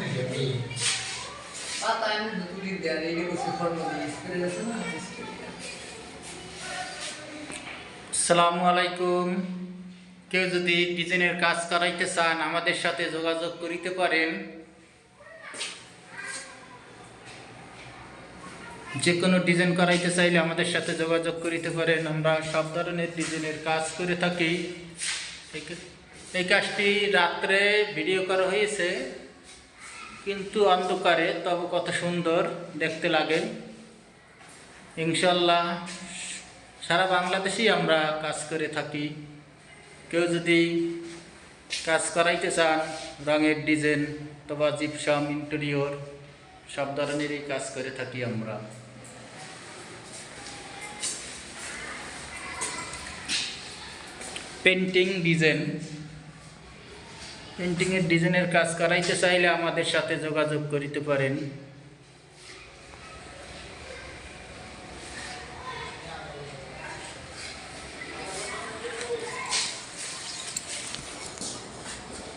নাকি আপনি? পাতা আমি দেয়া দিয়ে স্প্রে আছে না? আসসালামু আলাইকুম। কেউ যদি ডিজাইনের কাজ করাইতে চান আমাদের সাথে যোগাযোগ করিতে পারেন। যে কোনো ডিজাইন করাইতে চাইলে আমাদের সাথে যোগাযোগ করিতে পারেন। আমরা সব ধরনের ডিজাইনের কাজ করে থাকি। এই- কাজটি রাত্রে ভিডিও করা হয়েছে, কিন্তু অন্ধকারে, তবে কত সুন্দর দেখতে লাগে। ইনশাল্লাহ সারা বাংলাদেশেই আমরা কাজ করে থাকি। কেউ যদি কাজ করাইতে চান, রঙের ডিজাইন অথবা জিপসাম ইন্টেরিয়র সব ধরনেরই কাজ করে থাকি আমরা। পেন্টিং ডিজাইন পেন্টিংয়ের ডিজাইনের কাজ করাইতে চাইলে আমাদের সাথে যোগাযোগ করিতে পারেন।